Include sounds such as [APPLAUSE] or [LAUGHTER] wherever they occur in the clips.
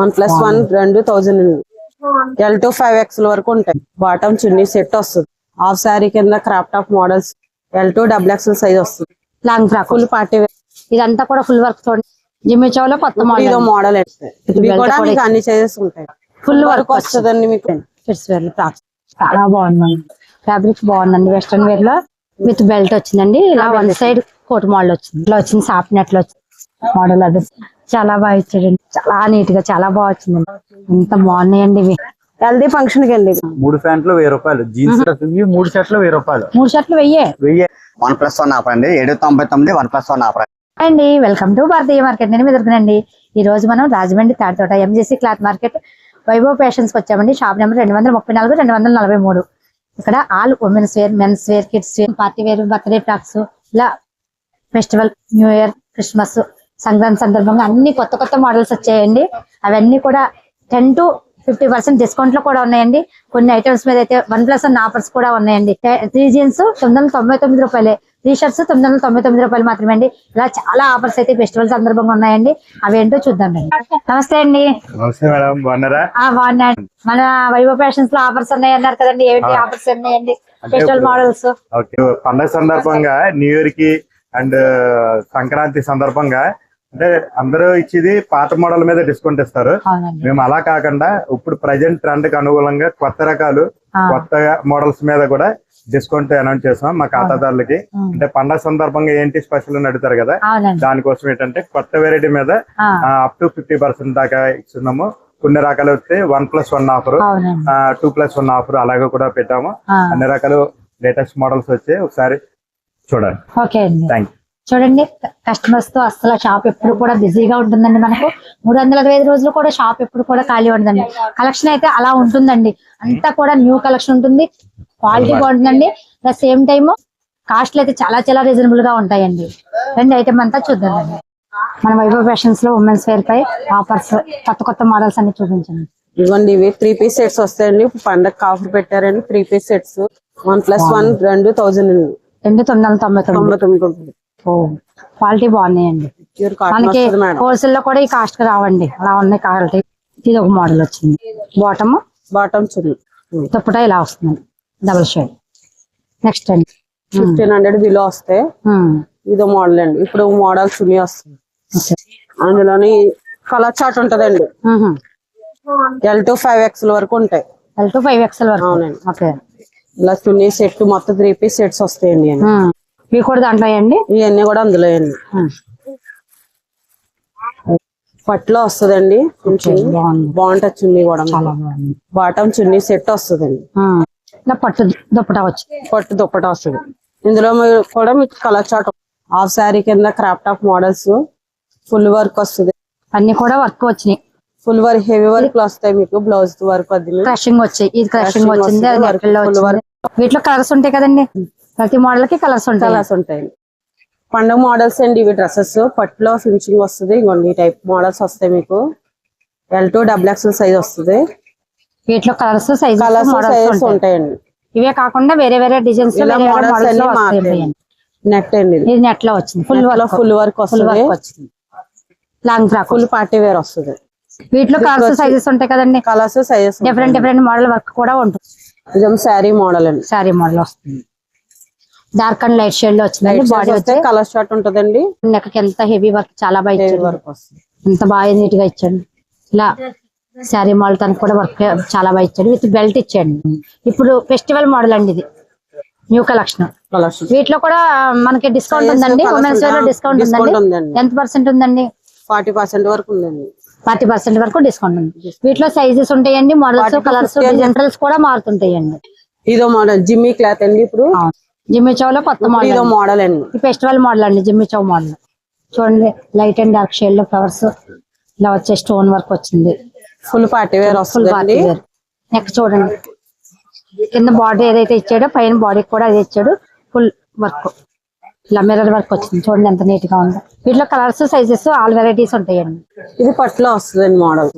One plus one రెండు thousand L to five X వరకు ఉంటాయి. బాటమ్ చున్నీ సెట్ వస్తుంది. హాఫ్ శారీ కింద crop top models L to double XL size వస్తుంది. Long frock full party ఇదంతా కూడా ఫుల్ వర్క్ చూడండి జిమ్మి చౌలో కొత్త మోడల్ మోడల్ కూడా మీకు అన్ని సైజెస్ ఉంటాయి. ఫుల్ వర్క్ వస్తుందండి మీకు. కిడ్స్ వేర్ ఫ్రాక్స్ చాలా బాగుందండి. ఫ్యాబ్రిక్ బాగుందండి వెస్ట్రన్ వేర్లో. విత్ బెల్ట్ వచ్చిందండి. ఇలా వన్ సైడ్ కోట్ మోడల్ వచ్చింది. ఇట్లా వచ్చింది సాఫ్ నెట్లో వచ్చింది. మోడల్ అది. చాలా బాగా ఇచ్చాడండి చాలా నీట్గా చాలా బాగా వచ్చిందండి ఎంత బాగున్నాయండి ఇవి. హెల్దీ ఫంక్షన్కి అండి మూడు ప్యాంట్లు వెయ్యి రూపాయలు. జీన్స్ డ్రెస్ ఇవి మూడు షర్ట్లు వెయ్యి రూపాయలు. మూడు షర్ట్లు వెయ్యే? వెయ్యి. వన్ ప్లస్ వన్ ఆఫర్ అండి. ఏడు తొంభై తొమ్మిది వన్ ప్లస్ వన్ ఆఫర్. అండి వెల్కమ్ టు భారతీయ మార్కెట్. నేను ఎదుర్కొనండి ఈ రోజు మనం Rajahmundry Tadithota MJC cloth market Vaibhav ఫ్యాషన్స్కి వచ్చామండి. షాప్ నెంబర్ రెండు వందల ముప్పై నాలుగు రెండు వందల నలభై మూడు. ఇక్కడ all women's wear men's wear kids wear party wear birthday frocks ఇలా festival new year Christmas Sankranti సందర్భంగా అన్ని కొత్త కొత్త మోడల్స్ వచ్చాయండి. అవన్నీ కూడా టెన్ టు ఫిఫ్టీ పర్సెంట్ డిస్కౌంట్లో కూడా ఉన్నాయండి. కొన్ని ఐటమ్స్ మీద అయితే వన్ ప్లస్ వన్ ఆఫర్స్ కూడా ఉన్నాయండి. త్రీ జీన్స్ తొమ్మిది వందల తొంభై తొమ్మిది రూపాయలే. త్రీ షర్ట్స్ తొమ్మిది వందల తొంభై తొమ్మిది రూపాయలు మాత్రమే అండి. ఇలా చాలా ఆఫర్స్ అయితే ఫెస్టివల్ సందర్భంగా ఉన్నాయండి. అవి ఏంటో చూద్దాం నమస్తే అండి. నమస్తే బాగున్నా. మన వైభవ్ ఫ్యాషన్స్లో ఆఫర్స్ ఉన్నాయి అన్నారు కదండి ఏంటి ఆఫర్స్ ఉన్నాయండి ఫెస్టివల్ మోడల్స్ పండగ సందర్భంగా న్యూ ఇయర్కి అండ్ సంక్రాంతి సందర్భంగా అంటే అందరూ ఇచ్చేది పాత మోడల్ మీద డిస్కౌంట్ ఇస్తారు. మేము అలా కాకుండా ఇప్పుడు ప్రజెంట్ ట్రెండ్కి అనుగుణంగా కొత్త రకాలు. కొత్త మోడల్స్ మీద కూడా డిస్కౌంట్ అనౌన్స్ చేసాం మా ఖాతాదారులకి. అంటే పండగ సందర్భంగా ఏంటి స్పెషల్ అని అడుగుతారు కదా? దానికోసం ఏంటంటే కొత్త వెరైటీ మీద అప్ టు ఫిఫ్టీ పర్సెంట్ దాకా ఇస్తున్నాము. కొన్ని రకాలు వస్తే one plus one offer two plus one offer అలాగే కూడా పెట్టాము. అన్ని రకాలు లేటెస్ట్ మోడల్స్ వచ్చాయి ఒకసారి చూడండి. ఓకే అండి. థ్యాంక్ చూడండి కస్టమర్స్తో అసలు షాప్ ఎప్పుడు కూడా బిజీగా ఉంటుందండి మనకు. మూడు వందల అరవై ఐదు రోజులు కూడా షాప్ ఎప్పుడు కూడా ఖాళీ ఉండదండి. కలెక్షన్ అయితే అలా ఉంటుందండి. అంతా కూడా న్యూ కలెక్షన్ ఉంటుంది. క్వాలిటీ బాగుంటుందండి. ద సేమ్ టైమ్ కాస్ట్లు అయితే చాలా చాలా రీజనబుల్గా ఉంటాయండి. రెండు ఐటమ్ అంతా చూద్దామండి. మన వైభవ్ ఫ్యాషన్స్లో ఉమెన్స్ వేర్ పై ఆఫర్స్ కొత్త కొత్త మోడల్స్ అన్ని చూపించండి. ఇవ్వండి ఇవి త్రీ పీస్ సెట్స్ వస్తాయండి. పండగ ఆఫర్ పెట్టారండి three piece sets one plus one రెండు థౌజండ్ రెండు తొమ్మిది వందల తొంభై తొమ్మిది రూపాయలు క్వాలిటీ బాగున్నాయండి. మనకి హోల్సేల్లో కూడా ఈ కాస్ట్కి రావండి. అలా ఉన్నాయి క్వాలిటీ. ఇది ఒక మోడల్ వచ్చింది. బాటమ్ బాటమ్ చున్నీ. దుప్పట ఇలా వస్తుంది. డబుల్ షేడ్ నెక్స్ట్ అండి. ఫిఫ్టీన్ హండ్రెడ్ బిలో వస్తాయి ఉమ్, ఇదో మోడల్ అండి. ఇప్పుడు మోడల్ చున్నీ వస్తుంది. అందులోని కలర్ చార్ట్ ఉంటదండి. ఎల్ టు ఫైవ్ ఎక్స్ వరకు ఉంటాయి. ఎల్ టు ఫైవ్ ఎక్స్ఎల్ వరకు. అవునండి. ఓకే ఇలా చున్నీ సెట్ మొత్తం త్రీ పీస్ సెట్స్ వస్తాయండి. ఇవి కూడా దాంట్లో అండి ఇవన్నీ కూడా అందులో అండి పట్టులో వస్తుందండి. కొంచెం బాగుంటది చున్నీ కూడా. బాటమ్ చున్నీ సెట్ వస్తుందండి. ఇలా పట్టు దుప్పట వచ్చింది పట్టు దుప్పట వస్తుంది. ఇందులో మీరు కూడా మీకు కలర్ చార్ట్ హాఫ్ శారీ కింద crop top models full work వస్తుంది. అన్ని కూడా వర్క్ వచ్చినాయి. ఫుల్ వర్క్ హెవీ వర్క్ వస్తాయి మీకు? బ్లౌజ్ వర్క్ అది క్రషింగ్ వచ్చాయి. ఇది క్రషింగ్ వచ్చింది. వీటిలో కలర్స్ ఉంటాయి కదండి. ప్రతి మోడల్కి కలర్స్ ఉంటాయి. కలర్స్ ఉంటాయి. పండుగ మోడల్స్ అండి ఇవి డ్రెస్సెస్ పట్టులో ఫినిషింగ్ వస్తుంది. ఇంకొన్ని టైప్ మోడల్స్ వస్తాయి మీకు. L to double XL size వస్తుంది. వీటిలో కలర్స్ సైజ్ కలర్స్ సైజెస్ ఉంటాయి. ఉంటాయండి. ఇవే కాకుండా వేరే వేరే డిజైన్స్ నెట్ అండి ఇది. నెట్లో వచ్చింది. Full work full work full వస్తుంది. వర్క్ వచ్చింది long frock full party wear వస్తుంది. వీటిలో కలర్స్ సైజెస్ ఉంటాయి కదండి. Colours sizes different different model work కూడా ఉంటుంది. ఇదేమో శారీ మోడల్ అండి. శారీ మోడల్ వస్తుంది. డార్క్ అండ్ లైట్ షేడ్లో వచ్చిందండి బాడీ వచ్చి కలర్ షార్ట్ ఉంటదండి. నెక్ ఎంత హెవీ వర్క్ చాలా బాగా వర్క్ వస్తుంది. ఎంత బాగా నీట్గా ఇచ్చాడు. ఇలా శారీ మోడల్ తనకు కూడా వర్క్ చాలా బాగా ఇచ్చాడు. విత్ బెల్ట్ ఇచ్చాడు. ఇప్పుడు ఫెస్టివల్ మోడల్ అండి ఇది. న్యూ కలెక్షన్ వీటిలో కూడా మనకి డిస్కౌంట్ ఉందండి ఉమెన్స్ వేర్లో. డిస్కౌంట్ ఉందండి. ఎంత పర్సెంట్ ఉందండి? ఫార్టీ పర్సెంట్ వరకు ఉందండి. ఫార్టీ పర్సెంట్ వరకు డిస్కౌంట్ ఉంది. వీటిలో సైజెస్ ఉంటాయండి మోడల్స్ 40 to కలర్స్ 50 డిజైన్స్ కూడా మారుతుంటాయండి. ఇదో మోడల్ జిమ్మీ క్లాత్ అండి ఇప్పుడు. జిమ్మి చౌలో కొత్త ఇప్పుడు మోడల్ ఇదో మోడల్ అండి. ఈ ఫెస్టివల్ మోడల్ అండి జిమ్మి చౌ మోడల్ చూడండి లైట్ అండ్ డార్క్ షేడ్లో ఫ్లవర్స్ ఇలా వచ్చే స్టోన్ వర్క్ వచ్చింది. ఫుల్ పార్టీ వేర్ ఫుల్ వస్తుందండి. బాడీ నెక్ చూడండి. కింద బాడీ ఏదైతే ఇచ్చాడో పైన బాడీ కూడా అదే ఇచ్చాడు. ఫుల్ వర్క్ ఇలా మిర్రర్ వర్క్ వచ్చింది. చూడండి ఎంత నీట్గా ఉందో. వీటిలో కలర్స్ సైజెస్ ఆల్ వెరైటీస్ ఉంటాయండి. ఇది పట్టులో వస్తుందండి మోడల్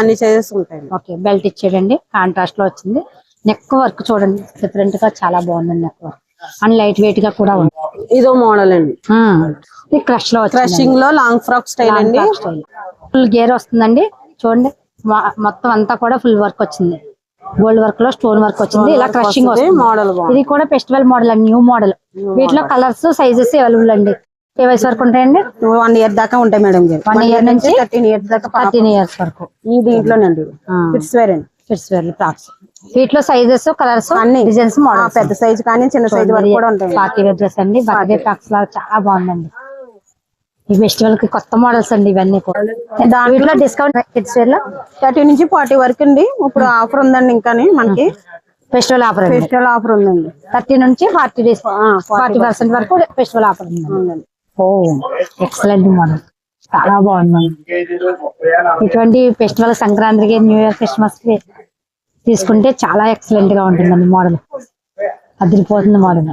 అన్ని సైజెస్ ఓకే బెల్ట్ ఇచ్చాడండి కాంట్రాస్ట్లో వచ్చింది. నెక్ వర్క్ చూడండి. డిఫరెంట్గా చాలా బాగుందండి నెక్ వర్క్ అండ్ లైట్ వెయిట్గా కూడా ఉంది. ఇదో మోడల్ అండి. ఇది క్రష్లో క్రషింగ్లో లాంగ్ ఫ్రాక్ స్టైల్ అండి. ఫుల్ గేర్ వస్తుందండి. చూడండి. మొత్తం అంతా కూడా ఫుల్ వర్క్ వచ్చింది. గోల్డ్ వర్క్లో స్టోన్ వర్క్ వచ్చింది. ఇలా క్రషింగ్ మోడల్ ఇది కూడా ఫెస్టివల్ మోడల్ అండి న్యూ మోడల్ వీటిలో కలర్స్ సైజెస్ అవైలబుల్ అండి. ఏ వయసు వరకు ఉంటాయండి? వన్ ఇయర్ దాకా ఉంటాయి మేడం One year నుంచి థర్టీన్ ఇయర్స్ దాకా థర్టీన్ ఇయర్స్ వరకు. ఈ దీంట్లోనండి కిడ్స్ వేర్ అండి. కిడ్స్ వేర్ ఫ్రాక్స్ వీటిలో సైజెస్ కలర్స్ అన్ని. డిజైన్స్ ఆ, మోడల్స్ పెద్ద సైజ్ కానీ చిన్న సైజ్ వరకు కూడా ఉంటాయి. పార్టీ వేర్ డ్రెస్ అండి. బర్త్డే ఫ్రాక్స్ లాగా చాలా బాగుందండి. ఈ ఫెస్టివల్కి కొత్త మోడల్స్ అండి ఇవన్నీ కూడా. వీటిలో డిస్కౌంట్ కిడ్స్ వేర్లో థర్టీ నుంచి ఫార్టీ వరకు అండి. ఇప్పుడు ఆఫర్ ఉందండి ఇంకా మనకి. ఫెస్టివల్ ఆఫర్ ఫెస్టివల్ ఆఫర్ ఉందండి. థర్టీ నుంచి ఫార్టీ డేస్ ఫార్టీ పర్సెంట్ వరకు ఫెస్టివల్ ఆఫర్ ఉంది ఉందండి. ఓ ఎక్సలెంట్ మోడల్ చాలా బాగుంది ఇటువంటి ఫెస్టివల్ సంక్రాంతికి న్యూ ఇయర్ క్రిస్మస్కి తీసుకుంటే చాలా ఎక్సలెంట్గా ఉంటుందండి మోడల్ అదిరిపోతుంది మోడల్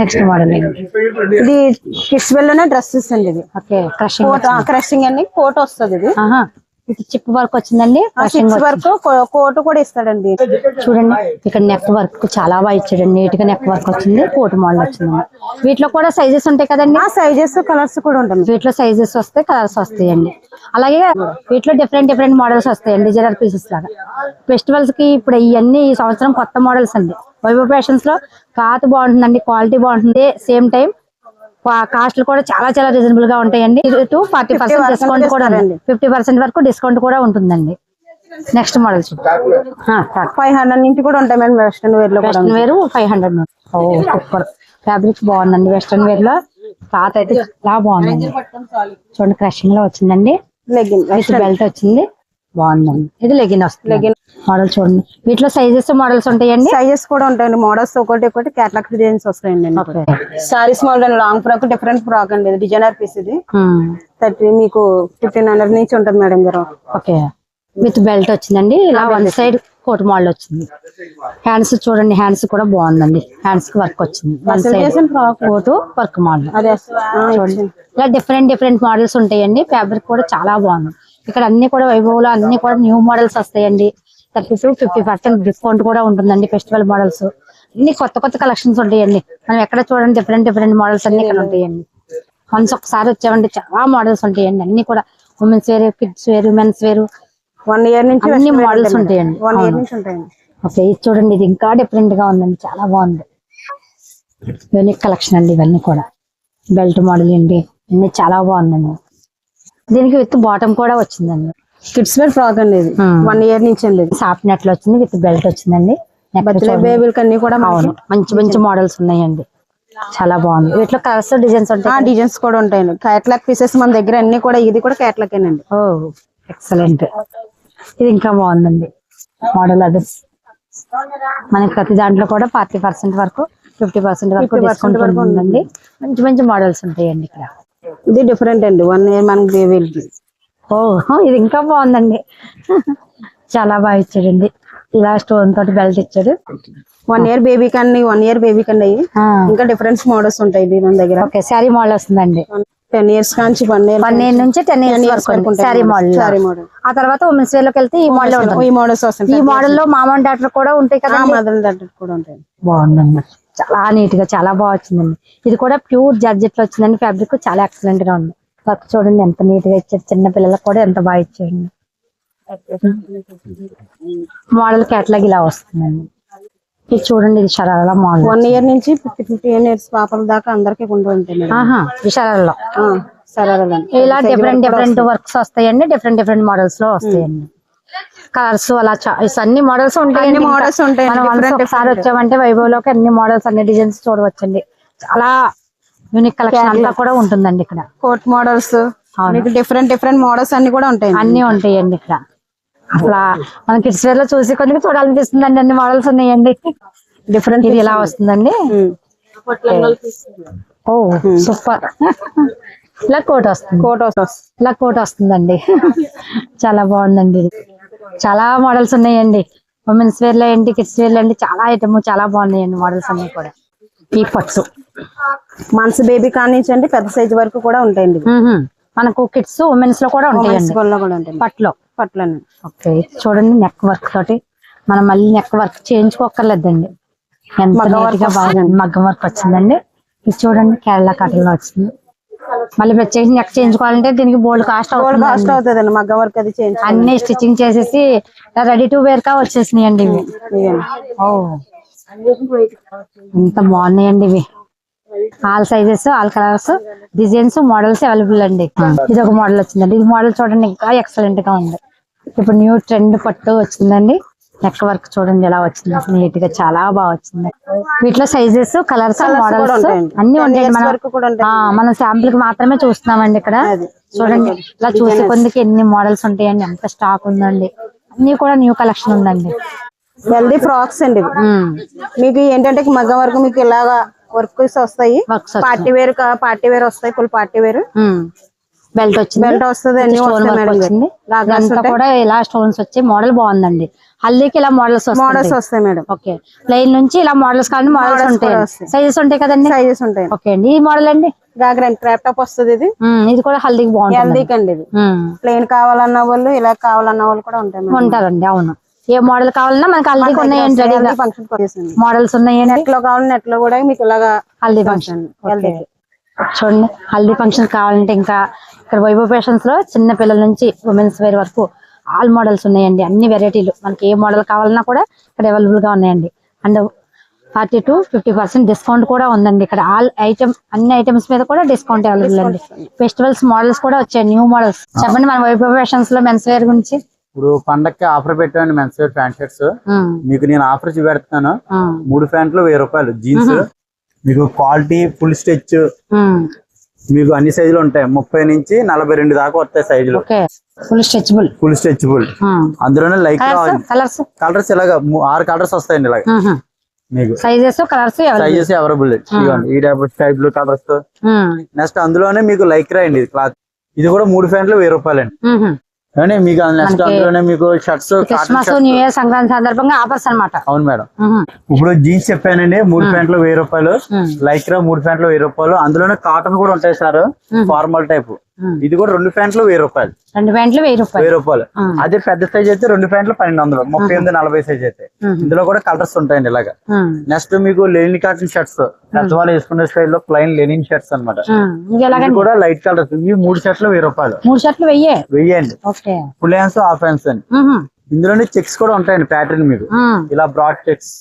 నెక్స్ట్ మోడల్ ఇది. కిడ్స్ వేర్లోనే డ్రెస్సెస్ అండి ఇది. ఓకే క్రషింగ్ క్రషింగ్ అండి. కోట్ వస్తుంది ఇది. ఆహా. ఇది చిప్ వర్క్ వచ్చిందండి? వరకు. కోట్ కూడా ఇస్తాడండి. చూడండి ఇక్కడ నెక్ వర్క్ చాలా బాగా ఇచ్చాడండి. నీట్గా నెక్ వర్క్ వచ్చింది కోట్ మోడల్ వచ్చిందండి వీటిలో కూడా సైజెస్ ఉంటాయి కదండి? ఆ సైజెస్ కలర్స్ కూడా ఉంటుంది వీటిలో సైజెస్ వస్తాయి కలర్స్ వస్తాయండి. అలాగే వీటిలో డిఫరెంట్ డిఫరెంట్ మోడల్స్ వస్తాయండి డిజైనర్ పీసెస్ లాగా. ఫెస్టివల్స్కి ఇప్పుడు ఇవన్నీ ఈ సంవత్సరం కొత్త మోడల్స్ అండి. వైభవ్ ఫ్యాషన్స్లో క్లాత్ బాగుంటుందండి క్వాలిటీ బాగుంటుంది. సేమ్ టైం కాస్ట్లు కూడా చాలా చాలా రీజనబుల్గా ఉంటాయండి. టు ఫార్టీ పర్సెంట్ డిస్కౌంట్ కూడా ఫిఫ్టీ పర్సెంట్ వరకు డిస్కౌంట్ కూడా ఉంటుందండి. నెక్స్ట్ మోడల్ ఫైవ్ హండ్రెడ్ నుంచి కూడా ఉంటాయి మేడం వెస్ట్రన్ వేర్లో కూడా వెస్ట్రన్ వేర్ ఫైవ్ హండ్రెడ్ ఓ సూపర్ ఫ్యాబ్రిక్ బాగుందండి వెస్ట్రన్ వేర్లో. క్లాత్ అయితే చాలా బాగుందండి. చూడండి క్రషింగ్లో వచ్చిందండి. లెగిన్ బెల్ట్ వచ్చింది. బాగుందండి. ఇది లెగిన్ వస్తుంది. Legging. మోడల్ చూడండి. వీటిలో సైజెస్ మోడల్స్ ఉంటాయండి? సైజెస్ కూడా ఉంటాయండి. మోడల్స్ ఒకటి ఒకటి కేటలాగ్ డిజైన్స్ వస్తాయండి saris model long frock different frock అండి. డిజైనర్ పీస్ ఇది. Hmm. థర్టీ మీకు ఫిఫ్టీన్ హండ్రెడ్ నుంచి ఉంటుంది మేడం గారు. ఓకే. విత్ బెల్ట్ వచ్చిందండి. ఇలా వన్ సైడ్ కోట్ మోడల్ వచ్చింది. హ్యాండ్స్ చూడండి. హ్యాండ్స్ కూడా బాగుందండి. హ్యాండ్స్కి వర్క్ వచ్చింది. One side frock coat work model. ఇలా డిఫరెంట్ డిఫరెంట్ మోడల్స్ ఉంటాయండి. ఫ్యాబ్రిక్ కూడా చాలా బాగుంది. ఇక్కడ అన్ని కూడా వైభవ్లో అన్ని కూడా న్యూ మోడల్స్ వస్తాయండి. Thirty to fifty percent discount కూడా ఉంటుందండి ఫెస్టివల్ మోడల్స్. అన్ని కొత్త కొత్త కలెక్షన్స్ ఉంటాయండి. మనం ఎక్కడ చూడండి డిఫరెంట్ డిఫరెంట్ మోడల్స్ అన్ని ఇక్కడ ఉంటాయండి. వన్స్ ఒకసారి వచ్చామంటే చాలా మోడల్స్ ఉంటాయండి. అన్ని కూడా women's wear kids wear men's wear. One year నుంచి అన్ని మోడల్స్ ఉంటాయండి. One year. నుంచి ఉంటాయండి. ఓకే ఇది చూడండి ఇది ఇంకా డిఫరెంట్గా ఉందండి. చాలా బాగుంది. యూనిక్ కలెక్షన్ అండి ఇవన్నీ కూడా. బెల్ట్ మోడల్ అండి. అన్ని చాలా బాగుందండి. దీనికి విత్ బాటమ్ కూడా వచ్చిందండి. కిడ్స్ వేర్ ఫ్రాక్ అండి ఇది. వన్ ఇయర్ నుంచి అండి సాఫ్ట్ నెట్లో వచ్చింది విత్ బెల్ట్ వచ్చిందండి. బర్త్డే. బేబీలకి అన్ని కూడా అవును. మంచి మంచి మోడల్స్ ఉన్నాయండి. చాలా బాగుంది. వీటిలో కలర్స్ డిజైన్స్ ఉంటాయి డిజైన్స్ కూడా ఉంటాయండి. కేటలాగ్ పీసెస్ మన దగ్గర అన్ని కూడా ఇది కూడా కేటలాగ్ అండి ఓ ఎక్సలెంట్ ఇది ఇంకా బాగుందండి. మోడల్ అది. మనకి ప్రతి దాంట్లో కూడా ఫార్టీ పర్సెంట్ వరకు ఫిఫ్టీ పర్సెంట్ వరకు 50% డిస్కౌంట్ వరకు ఉంటుందండి మంచి మంచి మోడల్స్ ఉంటాయండి ఇక్కడ. ఇది డిఫరెంట్ అండి. వన్ ఇయర్ మనకి బేబీలకి ఓ ఇది ఇంకా బాగుందండి. చాలా బాగా ఇచ్చాడండి. ఇలా స్టోన్ తోటి బెల్ట్ ఇచ్చాడు. వన్ ఇయర్ బేబీ కండి వన్ ఇయర్ బేబీ కండి అయ్యి ఇంకా డిఫరెంట్ మోడల్స్ ఉంటాయి మన దగ్గర. ఓకే శారీ మోడల్ వస్తుందండి. టెన్ ఇయర్స్ కాంచి వన్ ఇయర్ వన్ ఇయర్ నుంచి టెన్ ఇయర్స్ వరకు శారీ మోడల్ శారీ మోడల్ ఆ తర్వాత ఉమెన్స్ వేర్లోకి వెళ్తే ఈ మోడల్ ఈ మోడల్స్ ఈ వస్తాయి మోడల్లో మామూలు డాక్టర్ కూడా ఉంటాయి కదా మదర్ దట్ కూడా ఉంటాయి. బాగుందండి. చాలా నీట్గా చాలా బాగా వచ్చిందండి. ఇది కూడా ప్యూర్ జార్జెట్లో వచ్చిందండి. ఫ్యాబ్రిక్ చాలా ఎక్సలెంట్గా ఉంది. వర్క్ చూడండి ఎంత నీట్గా ఇచ్చారు. చిన్న పిల్లలకు కూడా ఎంత బాగా ఇచ్చారండి మోడల్ కేటలాగ్ ఇలా వస్తుందండి. ఇది చూడండి ఇది షరాల మోడల్. వన్ ఇయర్ నుంచి ఫిఫ్టీ ఫిఫ్టీన్ ఇయర్స్ పాపల దాకా అందరికి కొంటూ ఉంటాయి ఈ షరాలలో ఇలా డిఫరెంట్ డిఫరెంట్ వర్క్స్ వస్తాయండి డిఫరెంట్ డిఫరెంట్ మోడల్స్లో వస్తాయండి. కలర్స్ అలా చా- ఇస్ అన్ని మోడల్స్ ఉంటాయి అన్ని models ఉంటాయండి, different ఒకసారి వచ్చామంటే వైభవ్లోకి అన్ని మోడల్స్ అన్ని డిజైన్స్ చూడవచ్చండి. చాలా యూనిక్ కలెక్షన్ అంతా కూడా ఉంటుందండి ఇక్కడ. Coat models. మీకు డిఫరెంట్ డిఫరెంట్ మోడల్స్ అన్ని కూడా ఉంటాయి అన్ని ఉంటాయండి ఇక్కడ. అసలు మన కిడ్స్ వేర్లో చూసి కొన్ని చూడాలనిపిస్తుందండి. అన్ని మోడల్స్ ఉన్నాయండి. డిఫరెంట్ ఇది ఇలా వస్తుందండి. ఓ సూపర్. ఇలా కోట్ వస్తుంది. కోట్ వస్తుంది. ఇలా కోట్ వస్తుందండి. చాలా బాగుందండి ఇది. చాలా మోడల్స్ ఉన్నాయండి. ఉమెన్స్ వేర్లో ఏంటి కిడ్స్ వేర్లో ఏంటి చాలా ఐటమ్ చాలా బాగున్నాయండి మోడల్స్ అన్ని కూడా. ఈ పట్టు. మంత్స్ బేబీ కానించండి పెద్ద సైజ్ వరకు కూడా ఉంటాయండి. మనకు కిడ్స్ ఉమెన్స్లో కూడా ఉంటాయి పట్లో పట్లని ఓకే చూడండి నెక్ వర్క్ తోటి. మనం మళ్ళీ నెక్ వర్క్ చేయించుకోకర్లేదండి ఎంత బాగుంది మగ్గం వర్క్ వచ్చిందండి. ఇది చూడండి కేరళ కాటన్లో వచ్చింది. మళ్ళీ ప్రత్యేకించి నెక్ చేయించుకోవాలంటే దీనికి బోల్డ్ కాస్ట్ గోల్డ్ కాస్ట్ అవుతుంది అవుతుందండి మగ్గం వర్క్ అది అన్ని స్టిచ్చింగ్ చేసేసి రెడీ టు వేర్గా వచ్చేసినాయి అండి ఇవి. ఓ. ఇంత బాగున్నాయండి ఇవి. All sizes all colours designs models available అండి. ఇది ఒక మోడల్ వచ్చిందండి. ఇది మోడల్ చూడండి ఇంకా ఎక్సలెంట్గా ఉంది. ఇప్పుడు న్యూ ట్రెండ్ పట్టు వచ్చిందండి. నెక్ వర్క్ చూడండి ఎలా వచ్చింది. నీట్గా చాలా బాగా వచ్చింది. వీటిలో సైజెస్ కలర్స్ మోడల్స్. అన్ని ఉంటాయి మనం శాంపుల్కి మాత్రమే చూస్తున్నామండి ఇక్కడ. చూడండి. ఇలా చూసే కొందికి ఎన్ని మోడల్స్ ఉంటాయండి. ఎంత స్టాక్ ఉందండి. అన్ని కూడా న్యూ కలెక్షన్ ఉందండి. హెల్దీ ఫ్రాక్స్ అండి. మీకు ఏంటంటే మగ్గం వరకు మీకు ఇలాగా వర్క్ వస్తాయి. పార్టీ వేర్ పార్టీ వేర్ వస్తాయి. Full party wear. బెల్ట్ వచ్చింది. బెల్ట్ వస్తుంది అన్ని కూడా ఇలా స్టోన్స్ వచ్చి మోడల్ బాగుందండి. హల్దీకి ఇలా మోడల్స్ మోడల్స్ వస్తాయి మేడం. ఓకే. ప్లెయిన్ నుంచి ఇలా మోడల్స్ కానీ మోడల్స్ ఉంటాయి. సైజెస్ ఉంటాయి కదండి? సైజెస్ ఉంటాయి ఓకే అండి. ఈ మోడల్ అండి? క్రాప్ టాప్ వస్తుంది ఇది. ఇది కూడా హల్దీకి బాగుంటుంది. హెల్దీ కండి ఇది. ప్లెయిన్ కావాలన్న వాళ్ళు ఇలా కావాలన్న వాళ్ళు కూడా ఉంటాయి మేడం. ఉంటదండి అవును. ఏ మోడల్ కావాలన్నా మనకి హల్దీకి ఉన్నాయండి మోడల్స్ ఉన్నాయండి నెట్లో కావాలి నెట్లో కూడా మీకు ఇలాగా హల్దీ ఫంక్షన్ హెల్దీ. చూడండి హల్దీ ఫంక్షన్ కావాలంటే ఇంకా ఇక్కడ వైభవ్ ఫ్యాషన్స్లో చిన్న పిల్లల నుంచి ఉమెన్స్ వేర్ వరకు ఆల్ మోడల్స్ ఉన్నాయండి. అన్ని వెరైటీలు మనకి ఏ మోడల్ కావాలన్నా కూడా ఇక్కడ అవైలబుల్గా ఉన్నాయండి. And forty to fifty percent discount కూడా ఉందండి. ఇక్కడ ఆల్ ఐటమ్ అన్ని ఐటమ్స్ మీద కూడా డిస్కౌంట్ అవైలబుల్ అండి. ఫెస్టివల్స్ మోడల్స్ కూడా వచ్చాయి. న్యూ మోడల్స్ చెప్పండి మన వైభవ్ ఫ్యాషన్స్లో మెన్స్ వేర్ గురించి. ఇప్పుడు పండక్కి ఆఫర్ పెట్టాను మెన్స్ వేర్ ప్యాంట్ షర్ట్స్ మీకు నేను ఆఫర్ చూపెడుతున్నాను. మూడు ప్యాంట్లు వెయ్యి రూపాయలు. జీన్స్ మీకు క్వాలిటీ ఫుల్ స్టిచ్. మీకు అన్ని సైజులు ఉంటాయి. ముప్పై నుంచి నలభై రెండు దాకా వస్తాయి సైజులు. Full stretchable. Full stretchable. అందులోనే లైక్ కలర్స్ కలర్స్ ఇలాగ ఆరు కలర్స్ వస్తాయండి ఇలాగ. మీకు. Sizes colours available sizes available ఈ type sky blue colours next అందులోనే మీకు లైక్ రాయండి ఇది క్లాత్ ఇది కూడా మూడు ప్యాంట్లు వెయ్యి రూపాయలు అండి కానీ మీకు నెక్స్ట్ అందులోనే మీకు shirts Christmas new year Sankranti సందర్భంగా ఆఫర్స్ అన్నమాట. అవును మేడం. ఇప్పుడు జీన్స్ చెప్పానండి మూడు ప్యాంట్లు వెయ్యి రూపాయలు. లైక్రా మూడు ప్యాంట్లు వెయ్యి రూపాయలు. అందులోనే కాటన్ కూడా ఉంటాయి సార్ ఫార్మల్ టైప్ ఇది కూడా రెండు ప్యాంట్లు వెయ్యి రూపాయలు. రెండు ప్యాంట్లు వెయ్యి రూపాయలు. వెయ్యి రూపాయలు. అదే పెద్ద సైజ్ అయితే రెండు ప్యాంట్లు పన్నెండు వందలు ముప్పై ఎనిమిది నలభై సైజ్ అయితే. ఇందులో కూడా కలర్స్ ఉంటాయండి ఇలాగా. నెక్స్ట్ మీకు లెనిన్ కాటన్ షర్ట్స్ పెద్దవాళ్ళు వేసుకునే స్టైల్లో ప్లైన్ లెనిన్ షర్ట్స్ అనమాట కూడా లైట్ కలర్స్ ఇవి మూడు షర్ట్లు వెయ్యి రూపాయలు. మూడు షర్ట్లు వెయ్యే? వెయ్యండి. ఫుల్ హ్యాండ్స్ హాఫ్ హ్యాండ్స్ అండి ఇందులోనే చెక్స్ కూడా ఉంటాయండి ప్యాటర్న్ మీకు. ఇలా బ్రాడ్ చెక్స్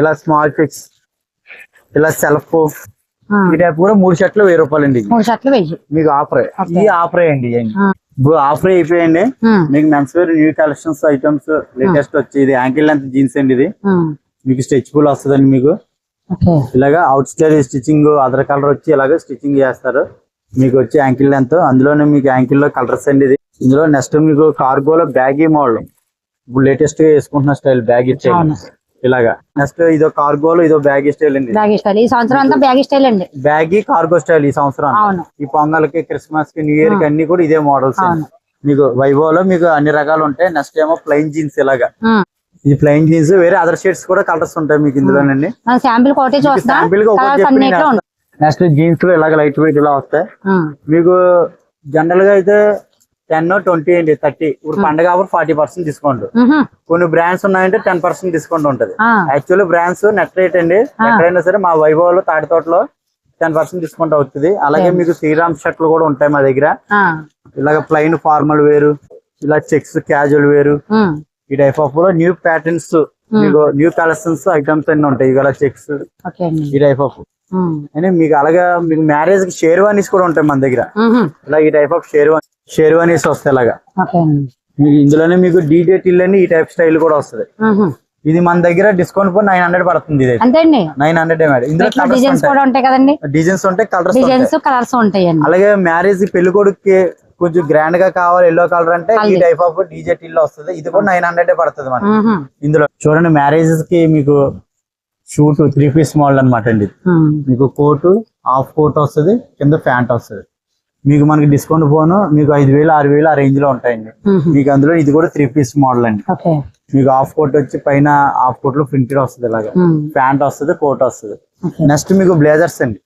ఇలా స్మాల్ చెక్స్ ఇలా సెల్ఫ్ ఈ టైప్ కూడా మూడు షర్ట్లు వెయ్యి రూపాయలు అండి మూడు షర్ట్లు వెయ్యి. మీకు ఆఫర్. ఈ ఆఫర్ అండి. ఇప్పుడు ఆఫర్ అయిపోయండి మీకు men's wear new collections items latest వచ్చి ఇది యాంకిల్ లెంత్ జీన్స్ అండి ఇది. మీకు స్ట్రెచబుల్ వస్తుందండి మీకు. ఇలాగా out style stitching other colour వచ్చి ఇలాగ స్టిచ్చింగ్ చేస్తారు. మీకు వచ్చి యాంకిల్ లెంత్ అందులోనే మీకు యాంకిల్లో కలర్స్ అండి ఇది. ఇందులో నెక్స్ట్ మీకు కార్గోలో బ్యాగీ మోడల్ ఇప్పుడు లేటెస్ట్గా వేసుకుంటున్న స్టైల్ బ్యాగీ అవును. ఇలాగా. నెక్స్ట్ ఇదో కార్గోలో ఇదో బ్యాగీ స్టైల్ అండి బ్యాగ్ స్టైల్ ఈ సంవత్సరం అంతా బ్యాగ్ స్టైల్ అండి. బ్యాగీ కార్గో స్టైల్ ఈ సంవత్సరం. ఈ పొంగల్కి క్రిస్మస్కి న్యూ ఇయర్కి అన్ని కూడా ఇదే మోడల్స్. మీకు వైభవ్లో మీకు అన్ని రకాలు ఉంటాయి. నెక్స్ట్ ఏమో ప్లెయిన్ జీన్స్ ఇలాగా. ఇది ప్లెయిన్ జీన్స్ వేరే అదర్ షేడ్స్ కూడా కలర్స్ ఉంటాయి మీకు ఇందులోనండి. శాంపిల్ శాంపిల్ నెక్స్ట్ జీన్స్లో ఇలాగ లైట్ వెయిట్ ఇలా వస్తాయి. మీకు జనరల్గా అయితే టెన్ ట్వంటీ అండి థర్టీ. ఇప్పుడు పండగ ఆఫర్ ఫార్టీ పర్సెంట్ డిస్కౌంట్. కొన్ని బ్రాండ్స్ ఉన్నాయంటే టెన్ పర్సెంట్ డిస్కౌంట్ ఉంటది. ఆ, యాక్చువల్లీ బ్రాండ్స్ నెట్ రేట్ అండి. ఎక్కడైనా సరే మా వైభవ్లో తాటి తోటలో టెన్ పర్సెంట్ డిస్కౌంట్ అవుతుంది. అలాగే మీకు శ్రీరామ్ షర్ట్లు కూడా ఉంటాయి మా దగ్గర. ఇలాగ ప్లెయిన్ ఫార్మల్ వేరు ఇలా చెక్స్ క్యాజువల్ వేరు. ఈ టైప్ ఆఫ్లో న్యూ ప్యాటర్న్స్ మీకు న్యూ కలెక్షన్స్ ఐటమ్స్ అన్ని ఉంటాయి. ఇలా చెక్స్ ఈ టైప్ ఆఫ్. అని మీకు అలాగా మీకు మ్యారేజ్కి షేర్వానీస్ కూడా ఉంటాయి మన దగ్గర. ఇలా ఈ టైప్ ఆఫ్ షేర్వానీ షేర్వానీస్ వస్తాయి ఇలాగా ఇందులోనే మీకు డీటెయిల్ అని ఈ టైప్ స్టైల్ కూడా వస్తుంది. ఇది మన దగ్గర డిస్కౌంట్ పోయి నైన్ హండ్రెడ్ పడుతుంది ఇది అండి. నైన్ హండ్రెడ్ ఇందులో డిజైన్స్ కూడా ఉంటాయి కదండి. డిజైన్స్ ఉంటాయి కలర్స్ ఉంటాయి. డిజైన్స్ కలర్స్ ఉంటాయండి అలాగే మ్యారేజ్ పెళ్ళి కొడుకుకి కొంచెం గ్రాండ్గా కావాలి ఎల్లో కలర్ అంటే ఈ. టైప్ ఆఫ్ డీజే టిల్ వస్తుంది. ఇది కూడా నైన్ హండ్రెడ్ పడుతుంది మనకి. ఇందులో చూడండి మ్యారేజెస్కి మీకు షూట్ త్రీ పీస్ మోడల్ అనమాట అండి మీకు కోటు హాఫ్ కోట్ వస్తుంది కింద ప్యాంట్ వస్తుంది. మీకు మనకి డిస్కౌంట్ పోను మీకు ఐదు వేలు ఆరు వేలు ఆ రేంజ్లో ఉంటాయండి. మీకు అందులో ఇది కూడా త్రీ పీస్ మోడల్ అండి. మీకు హాఫ్ కోట్ వచ్చి పైన హాఫ్ కోట్లో ప్రింటెడ్ వస్తుంది ఇలాగా. ప్యాంట్ వస్తుంది కోట్ వస్తుంది. నెక్స్ట్ మీకు బ్లేజర్స్ అండి.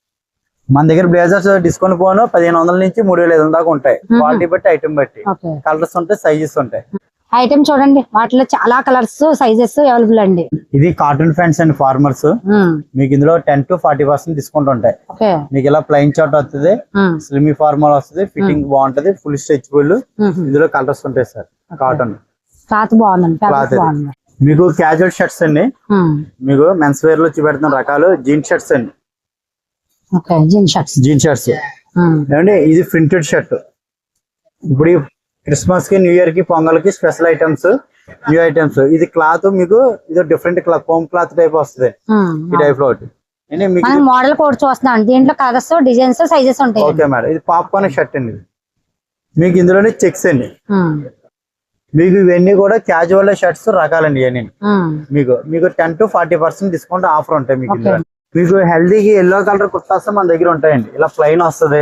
మన దగ్గర బ్లేజర్స్ డిస్కౌంట్ పోను పదిహేను వందల నుంచి మూడు వేల ఐదు వందల దాకా ఉంటాయి. క్వాలిటీ బట్టి ఐటమ్ బట్టి. కలర్స్ ఉంటాయి సైజెస్ ఉంటాయి. ఐటమ్ చూడండి. వాటిలో చాలా కలర్స్ సైజెస్ అవైలబుల్ అండి. ఇది కాటన్ ఫ్యాన్స్ అండ్ ఫార్మర్స్. మీకు ఇందులో ten to forty percent discount ఉంటాయి. మీకు ఇలా ప్లెయిన్ షర్ట్ వస్తుంది స్లిమ్ ఫార్మల్ వస్తుంది ఫిట్టింగ్ బాగుంటది ఫుల్ స్ట్రెచబుల్. ఇందులో కలర్స్ ఉంటాయి సార్ కాటన్ క్లాత్ బాగుందండి మీకు క్యాజువల్ షర్ట్స్ అండి. మీకు మెన్స్ వేర్లో చూపెడుతున్న రకాలు జీన్ షర్ట్స్ అండి. జీన్ షర్ట్స్ జీన్ షర్ట్స్ ఏమండి ఇది ప్రింటెడ్ షర్ట్ ఇప్పుడు క్రిస్మస్కి న్యూ ఇయర్కి పొంగల్కి స్పెషల్ ఐటమ్స్ న్యూ ఐటమ్స్. ఇది క్లాత్ మీకు ఇది different cloth home cloth type వస్తుంది. ఈ టైప్లో మోడల్ కోడ్ చూస్తున్నాం. దీంట్లో కలర్స్ డిజైన్స్ సైజెస్ ఉంటాయి. Okay madam. ఇది పాప్కార్న్ షర్ట్ అండి. మీకు ఇందులోనే చెక్స్ అండి. మీకు ఇవన్నీ కూడా క్యాజువల్ షర్ట్స్ రకాలండి ఇవన్నీ మీకు మీకు ten to forty percent discount offer ఉంటాయి మీకు. మీకు హెల్దీకి ఎల్లో కలర్ కుర్తాస్ మన దగ్గర ఉంటాయండి. ఇలా ప్లెయిన్ వస్తుంది.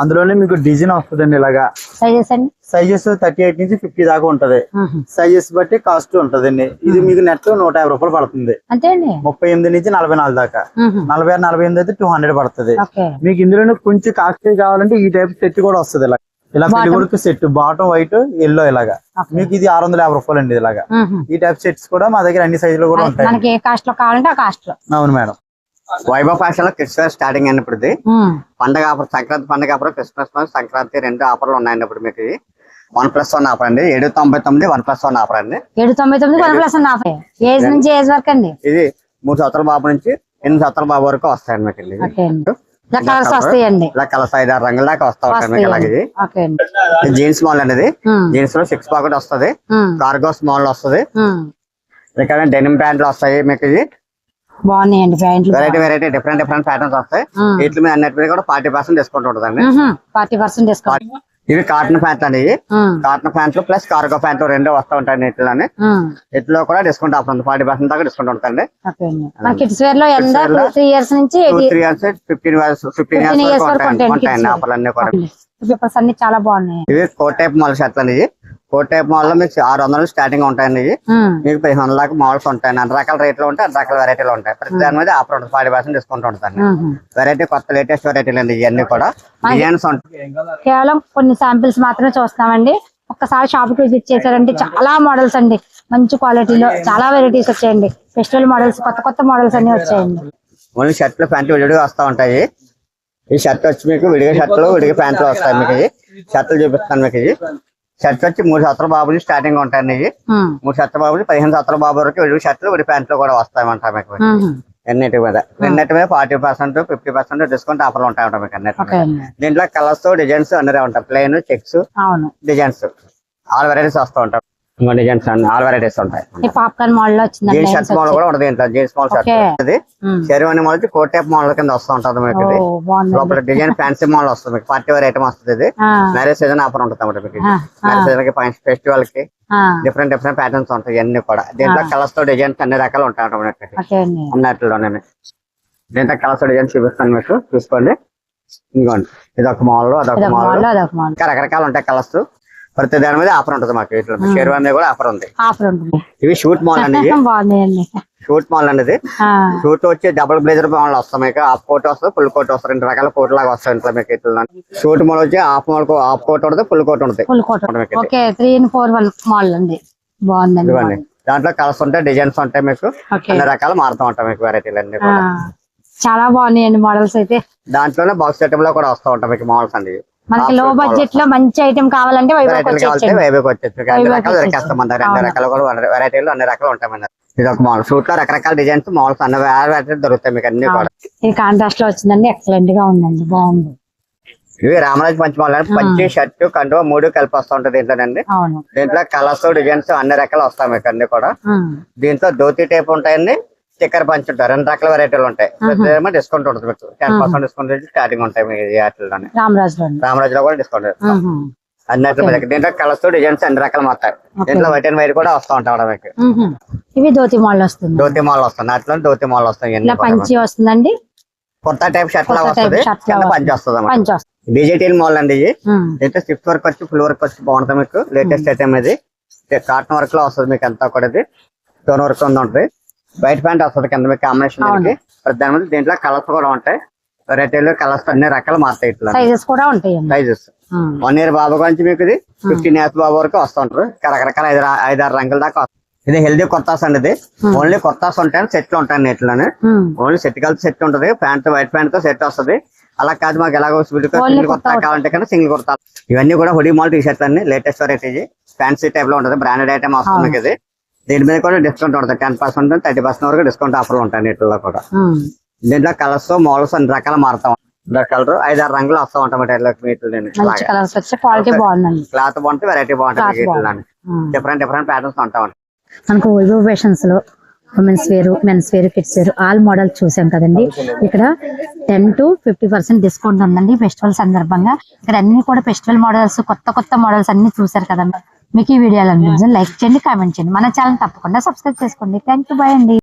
అందులోనే మీకు డిజైన్ వస్తుందండి ఇలాగా. సైజెస్ అండి? సైజెస్ థర్టీ ఎయిట్ నుంచి ఫిఫ్టీ దాకా ఉంటది. సైజెస్ బట్టి కాస్ట్ ఉంటదండి. ఇది మీకు నెట్ నూట యాభై రూపాయలు పడుతుంది. అంతే అండి? ముప్పై ఎనిమిది నుంచి నలభై నాలుగు దాకా. నలభై ఆరు నలభై ఎనిమిది అయితే టూ హండ్రెడ్ పడుతుంది. మీకు ఇందులోనే కొంచెం కాస్ట్లీ కావాలంటే ఈ టైప్ సెట్ కూడా వస్తుంది ఇలా ఇలా. పెళ్ళి సెట్ బాటం వైట్ ఎల్లో ఇలాగా. మీకు ఇది ఆరు వందల యాభై రూపాయలు అండి ఇలాగా. ఈ టైప్ సెట్స్ కూడా మా దగ్గర అన్ని సైజులు కూడా ఉంటాయి కాస్ట్ కాస్ట్ అవును మేడం. వైభవ్ ఫ్యాషన్లో క్రిస్మస్ స్టార్టింగ్ అయినప్పుడు ఇది పండగ ఆఫర్ సంక్రాంతి పండగ ఆఫర్ క్రిస్మస్ సంక్రాంతి రెండు ఆఫర్లు ఉన్నాయండి ఇప్పుడు మీకు. వన్ ప్లస్ వన్ ఆఫర్ అండి. ఏడు తొంభై తొమ్మిది వన్ ప్లస్ వన్ ఆఫర్ అండి. ఏడు తొంభై తొమ్మిది one plus one offer. Age నుంచి ఏజ్ వరకు అండి? ఇది మూడు సంవత్సరాల బాబు నుంచి ఎనిమిది సంవత్సరాల బాబు వరకు వస్తాయండి మీకు ఇలా కలర్స్ వస్తాయండి. ఇలా కలర్స్ ఐదు ఆరు రంగుల దాకా వస్తా ఉంటాయి ఇది జీన్స్ మోడల్ అనేది జీన్స్లో సిక్స్ పాకెట్ వస్తుంది. కార్గోస్ మోడల్ వస్తుంది. ఇక్కడ డెనిమ్ ప్యాంట్లు వస్తాయి మీకు ఇది. బాగున్నాయండి ప్యాంట్లు. Variety variety different different patterns వస్తాయి. వీటి మీద అన్నిటి మీద కూడా ఫార్టీ పర్సెంట్ డిస్కౌంట్ ఉంటుందండి. ఫార్టీ పర్సెంట్ డిస్కౌంట్ ఇవి కాటన్ ప్యాంట్లు అండి ఇవి. కాటన్ ప్యాంట్లు ప్లస్ కార్గో ప్యాంట్లు రెండు వస్తూ ఉంటాయి వీటిలోనే. ఉమ్. వీటిలో కూడా డిస్కౌంట్ ఆఫర్ ఉంది. ఫార్టీ పర్సెంట్ దాకా డిస్కౌంట్ కిడ్స్ వేర్లో లో త్రీ ఇయర్స్ నుంచి two three years fifteen years fifteen 15 years years వరకు వరకు ఉంటాయండి. ఉంటాయండి ఉంటాయండి. kids ఆఫర్లు అన్ని కూడా. పేపర్స్ అన్ని చాలా బాగున్నాయి. ఇవి కోట్ టైప్ మాల్ షర్ట్లు అండి కోట్ టైప్ మాల్లో మీకు ఆరు వందలు స్టార్టింగ్ ఉంటాయండి మీకు పదిహేను వందల దాకా మాల్స్ ఉంటాయి. అన్ని రకాల రేట్లు ఉంటాయి అన్ని రకాల వెరైటీలు ఉంటాయి. ప్రతి దాని మీద ఆఫర్ ఉంటుంది ఫార్టీ పర్సెంట్ డిస్కౌంట్ ఉంటుంది. వెరైటీ కొత్త లేటెస్ట్ వెరైటీలు అండి ఇవన్నీ కూడా. డిజైన్స్ ఉంటాయి కేవలం కొన్ని శాంపిల్స్ మాత్రమే చూస్తున్నామండి. ఒక్కసారి షాప్కి విజిట్ చేశారంటే చాలా మోడల్స్ అండి. మంచి క్వాలిటీలో చాలా వెరైటీస్ వచ్చాయండి. ఫెస్టివల్ మోడల్స్ కొత్త కొత్త మోడల్స్ అన్ని వచ్చాయండి. ఓన్లీ షర్ట్లు ప్యాంట్లు విడిగా వస్తూ ఉంటాయి. ఈ షర్ట్ వచ్చి మీకు విడిగా షర్ట్లు విడిగా ప్యాంట్లు వస్తాయి మీకు షర్ట్లు చూపిస్తాను మీకు ఇవి షర్ట్ వచ్చి మూడు సంవత్సరాల బాబు నుంచి స్టార్టింగ్ ఉంటాయండి ఇవి. మూడు సంవత్సరాల బాబు నుంచి పదిహేను సంవత్సరాల బాబు వరకు విడిగా షర్ట్లు విడి ప్యాంట్లు కూడా వస్తాయన్నమాట మీకు. ఎన్నిటి మీద. రెండింటి మీద forty percent fifty percent discount ఆఫర్లు ఉంటాయి అన్నమాట మీకు అన్నిటి దీంట్లో కలర్స్ డిజైన్స్ అన్నీ ఉంటాయి plain checks designs. All varieties వస్తూ ఉంటాయి. డిజైన్స్ అన్ని ఆల్ వెరైటీస్ ఉంటాయి. Popcorn model jeans shirt model కూడా ఉంటుంది జీన్స్ మోడల్ షర్ట్ మోడల్ వచ్చి కోట్ టైప్ మోడల్ కింద వస్తూ ఉంటుంది మీకు ఇది. ఓ, బాగుందండి. లోపల డిజైన్ ఫ్యాన్సీ మోడల్ వస్తుంది మీకు. పార్టీ వేర్ ఐటమ్ వస్తుంది ఇది. మ్యారేజ్ సీజన్ ఆఫర్ ఉంటుంది అన్నమాట మీకు ఆ, మ్యారేజ్ సీజన్కి ఫెస్టివల్కి డిఫరెంట్ డిఫరెంట్ ప్యాటర్న్స్ ఉంటాయి ఇవన్నీ కూడా. దీంట్లో కలర్స్తో డిజైన్స్ అన్ని రకాలు ఉంటాయి అన్నమాట దీంట్లో కలర్స్ డిజైన్ చూపిస్తాను మీకు. చూసుకోండి. ఇంకోండి ఇది ఒక మోడల్ అదొక మోడల్ రకరకాలు ఉంటాయి కలర్స్ ప్రతి దాని మీద ఆఫర్ ఉంటుంది మాకు వీటిలో. షేర్వాణి కూడా ఆఫర్ ఉంది. ఆఫర్ ఉంటుంది. ఇవి షూట్ మోడల్ [LAUGHS] అండి షూట్ మోడల్ అనేది. షూట్ వచ్చి డబుల్ బ్లేజర్ మోడల్ వస్తాయి మీకు. హాఫ్ కోట్ వస్తుంది ఫుల్ కోట్ వస్తుంది. రెండు రకాల కోట్ లాగా వస్తాయి ఇంట్లో మీకు ఇట్లా షూట్ మోడల్ వచ్చి హాఫ్ మోడల్ హాఫ్ కోట్ ఉంటుంది ఫుల్ కోట్ ఉంటుంది. Full coat. Okay three in four one model అండి. బాగుందండి ఇవ్వండి దాంట్లో కలర్స్ ఉంటాయి డిజైన్స్ ఉంటాయి మీకు. అన్ని రకాలు మారుతూ ఉంటాయి మీకు వెరైటీలు అన్ని చాలా బాగున్నాయండి మోడల్స్ అయితే. దాంట్లోనే బాక్స్ సెటప్లో కూడా వస్తూ ఉంటాయి మీకు మోడల్స్ అండి మనకి లో బడ్జెట్లో మంచి ఐటమ్ కావాలంటే వైభవ్ వచ్చేసి. దొరికేస్తాం అవును. రకాలు కూడా వెరైటీలు అన్ని రకాలు ఉంటాయి. ఇది ఒక మోడల్ షూట్లో రకరకాల డిజైన్స్ మోడల్స్ అన్ని వెరైటీలు దొరుకుతాయి మీకు అన్ని కూడా. ఇది కాంట్రాస్ట్లో వచ్చిందండి. ఎక్సలెంట్గా ఉందండి. బాగుంది. ఇవి రామరాజ్ పంచ్ మోడల్ అని పంచి షర్ట్ కండువ మూడు కలిపి వస్తూ ఉంటుంది దీంట్లోనండి. దీంట్లో కలర్స్ డిజైన్స్ అన్ని రకాలు వస్తాయి మీకు అన్ని కూడా. దీంట్లో ధోతి టైప్ ఉంటాయండి. స్టిక్కర్ పంచ్ ఉంటాయి. రెండు రకాల వెరైటీలు ఉంటాయి. ప్రతిదేమో డిస్కౌంట్ ఉంటుంది మీకు. టెన్ పర్సెంట్ డిస్కౌంట్ స్టార్టింగ్ ఉంటాయి వాటిలోనే రామరాజ్లో కూడా డిస్కౌంట్ మీ దగ్గర దీంట్లో కలర్స్ డిజైన్స్ అన్ని రకాలు వస్తాయి దీంట్లో వైట్ అండ్ వైట్ కూడా వస్తూ ఉంటాయి మీకు. ఇవి ధోతి మోడల్ వస్తుంది ధోతి మాల్ వస్తుంది అట్లా ధోతి మాల్ వస్తాయి. పంచి వస్తుంది కుర్తా టైప్ షర్ట్ లా వస్తుంది. పంచి వస్తుంది. అన్నమాట. డిజిటల్ మాల్ అండి ఇది. దీంట్లో వర్క్ వచ్చి ఫుల్ వర్క్ వచ్చి బాగుంటుంది మీకు. లేటెస్ట్ ఐటమ్ ఇది. కాటన్ వర్క్లో వస్తుంది మీకు అంతా కూడా ఇది. స్టోన్ వర్క్ ఉంది ఉంటుంది వైట్ ప్యాంట్ వస్తుంది కింద మీకు కాంబినేషన్ దాని మీద దీంట్లో కలర్స్ కూడా ఉంటాయి. వెరైటీలు కలర్స్ అన్ని రకాలు మారుతాయి ఇట్లా. సైజెస్ కూడా ఉంటాయండి సైజెస్ వన్ ఇయర్ బాబు నుంచి మీకు ఇది ఫిఫ్టీన్ ఇయర్స్ బాబు వరకు వస్తూ ఉంటారు ఇంకా రకరకాల ఐదు ఐదారు రంగుల దాకా. ఇది హెల్దీ కుర్తాస్ అండి ఇది. ఓన్లీ కుర్తాస్ ఉంటాయి సెట్లు ఉంటాయి నీటిలోనే ఓన్లీ సెట్ కలిసి సెట్ ఉంటది. ప్యాంట్ వైట్ ప్యాంట్తో సెట్ వస్తది. అలా కాదు మాకు ఎలాగో సింగిల్ కుర్తా కావాలంటే కన్నా సింగిల్ కుర్తా. ఇవన్నీ కూడా హుడీ మాల్ టీ షర్ట్ అన్ని లేటెస్ట్ వెరైటీ ఫ్యాన్సీ టైప్లో ఉంటది. బ్రాండెడ్ ఐటమ్ వస్తుంది మీకు ఇది. దీని మీద కూడా డిస్కౌంట్ ఉంటుంది. టెన్ పర్సెంట్ థర్టీ పర్సెంట్ వరకు డిస్కౌంట్ ఆఫర్లు ఉంటాయి వీటిలో కూడా. దీంట్లో కలర్స్ మోడల్స్ అన్ని రకాల మారుతాం. కలర్ ఐదారు రంగులు వస్తూ ఉంటాయి క్వాలిటీ బాగుందండి క్లాత్ బాగుంటుంది వెరైటీ బాగుంటుంది. డిఫరెంట్ డిఫరెంట్ ప్యాటర్న్స్ ఉంటా ఉంటాయి మనకు Vaibhav ఫ్యాషన్స్లో women's wear men's wear kids wear all model చూసాం కదండి. ఇక్కడ ten to fifty percent discount ఉందండి. ఫెస్టివల్ సందర్భంగా. ఇక్కడ అన్ని కూడా ఫెస్టివల్ మోడల్స్ కొత్త కొత్త మోడల్స్ అన్ని చూసారు కదండి. మీకు ఈ వీడియోలు అనిపించింది లైక్ చేయండి కామెంట్ చేయండి. మన ఛానల్ తప్పకుండా సబ్స్క్రైబ్ చేసుకోండి. థ్యాంక్ యూ బాయ్ అండి.